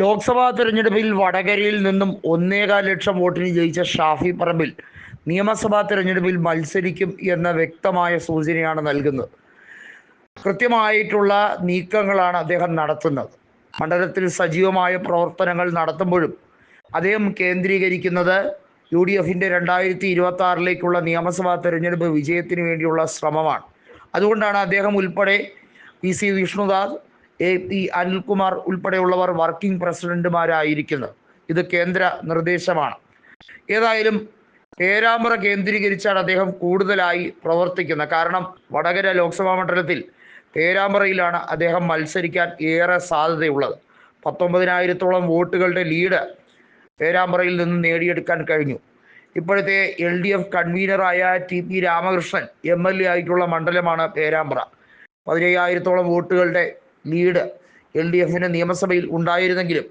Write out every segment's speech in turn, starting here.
ലോക്സഭാ തെരഞ്ഞെടുപ്പിൽ വടകരയിൽ നിന്നും ഒന്നേകാൽ ലക്ഷം വോട്ടിന് ജയിച്ച ഷാഫി പറമ്പിൽ നിയമസഭാ തെരഞ്ഞെടുപ്പിൽ മത്സരിക്കും എന്ന വ്യക്തമായ സൂചനയാണ് നൽകുന്നത്. കൃത്യമായിട്ടുള്ള നീക്കങ്ങളാണ് അദ്ദേഹം നടത്തുന്നത്. മണ്ഡലത്തിൽ സജീവമായ പ്രവർത്തനങ്ങൾ നടത്തുമ്പോഴും അദ്ദേഹം കേന്ദ്രീകരിക്കുന്നത് യു ഡി എഫിന്റെ രണ്ടായിരത്തി ഇരുപത്തി ആറിലേക്കുള്ള നിയമസഭാ തെരഞ്ഞെടുപ്പ് വിജയത്തിന് വേണ്ടിയുള്ള ശ്രമമാണ്. അതുകൊണ്ടാണ് അദ്ദേഹം ഉൾപ്പെടെ P C Vishnudas A P Anilkumar ഉൾപ്പെടെയുള്ളവർ വർക്കിംഗ് പ്രസിഡന്റുമാരായിരിക്കുന്നത് ഇത് കേന്ദ്ര നിർദ്ദേശമാണ്. ഏതായാലും പേരാമ്പ്ര കേന്ദ്രീകരിച്ചാണ് അദ്ദേഹം കൂടുതലായി പ്രവർത്തിക്കുന്നത്. കാരണം വടകര ലോക്സഭാ മണ്ഡലത്തിൽ പേരാമ്പ്രയിലാണ് അദ്ദേഹം മത്സരിക്കാൻ ഏറെ സാധ്യതയുള്ളത്. പത്തൊമ്പതിനായിരത്തോളം വോട്ടുകളുടെ ലീഡ് പേരാമ്പ്രയിൽ നിന്ന് നേടിയെടുക്കാൻ കഴിഞ്ഞു. ഇപ്പോഴത്തെ L D F കൺവീനറായ T P Ramakrishnan M L A ആയിട്ടുള്ള മണ്ഡലമാണ് പേരാമ്പ്ര. പതിനയ്യായിരത്തോളം വോട്ടുകളുടെ ലീഡ് എൽ ഡി എഫിന് നിയമസഭയിൽ ഉണ്ടായിരുന്നെങ്കിലും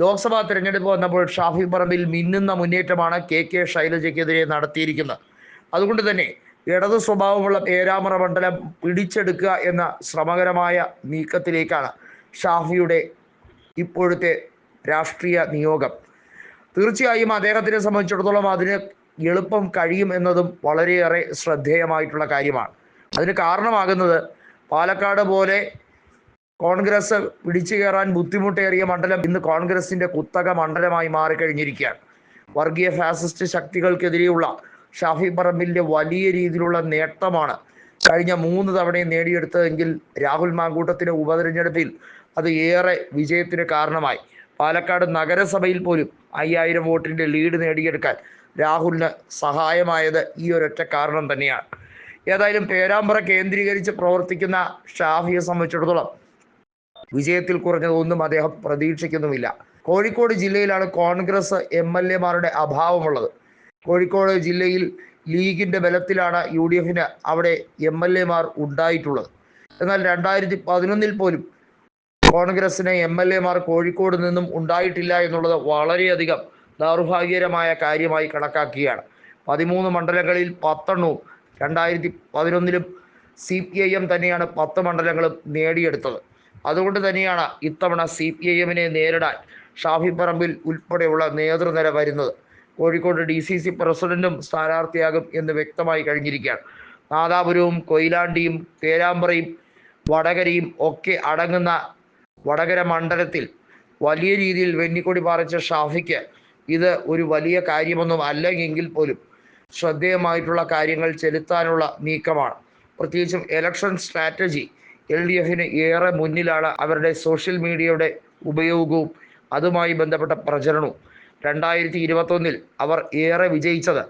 ലോക്സഭാ തെരഞ്ഞെടുപ്പ് വന്നപ്പോൾ ഷാഫി പറമ്പിൽ മിന്നുന്ന മുന്നേറ്റമാണ് കെ കെ ശൈലജയ്ക്കെതിരെ നടത്തിയിരിക്കുന്നത്. അതുകൊണ്ട് തന്നെ ഇടത് സ്വഭാവമുള്ള പേരാമറ മണ്ഡലം പിടിച്ചെടുക്കുക എന്ന ശ്രമകരമായ നീക്കത്തിലേക്കാണ് ഷാഫിയുടെ ഇപ്പോഴത്തെ രാഷ്ട്രീയ നിയോഗം. തീർച്ചയായും അദ്ദേഹത്തിനെ സംബന്ധിച്ചിടത്തോളം അതിന് എളുപ്പം കഴിയും എന്നതും വളരെയേറെ ശ്രദ്ധേയമായിട്ടുള്ള കാര്യമാണ്. അതിന് കാരണമാകുന്നത് പാലക്കാട് പോലെ കോൺഗ്രസ് പിടിച്ചു കയറാൻ ബുദ്ധിമുട്ടേറിയ മണ്ഡലം ഇന്ന് കോൺഗ്രസിന്റെ കുത്തക മണ്ഡലമായി മാറിക്കഴിഞ്ഞിരിക്കുകയാണ്. വർഗീയ ഫാസിസ്റ്റ് ശക്തികൾക്കെതിരെയുള്ള ഷാഫി പറമ്പിലിന്റെ വലിയ രീതിയിലുള്ള നേട്ടമാണ് കഴിഞ്ഞ മൂന്ന് തവണയും നേടിയെടുത്തതെങ്കിൽ രാഹുൽ മാങ്കൂട്ടത്തിന്റെ ഉപതെരഞ്ഞെടുപ്പിൽ അത് ഏറെ വിജയത്തിന് കാരണമായി. പാലക്കാട് നഗരസഭയിൽ പോലും അയ്യായിരം വോട്ടിന്റെ ലീഡ് നേടിയെടുക്കാൻ രാഹുലിന് സഹായമായത് ഈ ഒരൊറ്റ കാരണം തന്നെയാണ്. ഏതായാലും പേരാമ്പ്ര കേന്ദ്രീകരിച്ച് പ്രവർത്തിക്കുന്ന ഷാഫിയെ സംബന്ധിച്ചിടത്തോളം വിജയത്തിൽ കുറഞ്ഞതൊന്നും അദ്ദേഹം പ്രതീക്ഷിക്കുന്നുമില്ല. കോഴിക്കോട് ജില്ലയിലാണ് കോൺഗ്രസ് എം എൽ എമാരുടെ അഭാവമുള്ളത്. കോഴിക്കോട് ജില്ലയിൽ ലീഗിന്റെ ബലത്തിലാണ് യു ഡി എഫിന് അവിടെ എം എൽ എമാർ ഉണ്ടായിട്ടുള്ളത്. എന്നാൽ രണ്ടായിരത്തി പതിനൊന്നിൽ പോലും കോൺഗ്രസിന് എം എൽ എമാർ കോഴിക്കോട് നിന്നും ഉണ്ടായിട്ടില്ല എന്നുള്ളത് വളരെയധികം ദൗർഭാഗ്യകരമായ കാര്യമായി കണക്കാക്കുകയാണ്. പതിമൂന്ന് മണ്ഡലങ്ങളിൽ പത്തെണ്ണവും രണ്ടായിരത്തി പതിനൊന്നിലും സി പി ഐ എം തന്നെയാണ് പത്ത് മണ്ഡലങ്ങളും നേടിയെടുത്തത്. അതുകൊണ്ട് തന്നെയാണ് ഇത്തവണ സി പി ഐ എമ്മിനെ നേരിടാൻ ഷാഫി പറമ്പിൽ ഉൾപ്പെടെയുള്ള നേതൃനിര വരുന്നത്. കോഴിക്കോട് ഡി സി സി പ്രസിഡന്റും സ്ഥാനാർത്ഥിയാകും എന്ന് വ്യക്തമായി കഴിഞ്ഞിരിക്കുകയാണ്. നാദാപുരവും കൊയിലാണ്ടിയും പേരാമ്പ്രയും വടകരയും ഒക്കെ അടങ്ങുന്ന വടകര മണ്ഡലത്തിൽ വലിയ രീതിയിൽ വെന്നിക്കൊടി പാറിച്ച ഷാഫിക്ക് ഇത് ഒരു വലിയ കാര്യമൊന്നും അല്ലെങ്കിൽ പോലും ശ്രദ്ധേയമായിട്ടുള്ള കാര്യങ്ങൾ ചെലുത്താനുള്ള നീക്കമാണ്. പ്രത്യേകിച്ചും ഇലക്ഷൻ സ്ട്രാറ്റജി എൽ ഡി എഫിന് ഏറെ മുന്നിലാണ് അവരുടെ സോഷ്യൽ മീഡിയയുടെ ഉപയോഗവും അതുമായി ബന്ധപ്പെട്ട പ്രചരണവും. രണ്ടായിരത്തി ഇരുപത്തൊന്നിൽ അവർ ഏറെ വിജയിച്ചത്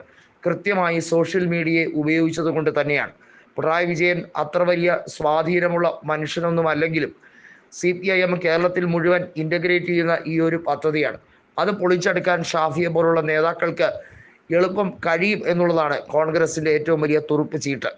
കൃത്യമായി സോഷ്യൽ മീഡിയയെ ഉപയോഗിച്ചത് കൊണ്ട് തന്നെയാണ്. പിണറായി വിജയൻ അത്ര വലിയ സ്വാധീനമുള്ള മനുഷ്യനൊന്നും അല്ലെങ്കിലും സി പി ഐ എം കേരളത്തിൽ മുഴുവൻ ഇന്റഗ്രേറ്റ് ചെയ്യുന്ന ഈ ഒരു പദ്ധതിയാണ്. അത് പൊളിച്ചെടുക്കാൻ ഷാഫിയെ പോലുള്ള നേതാക്കൾക്ക് എളുപ്പം കഴിയും എന്നുള്ളതാണ് കോൺഗ്രസിന്റെ ഏറ്റവും വലിയ തുറുപ്പ് ചീട്ട്.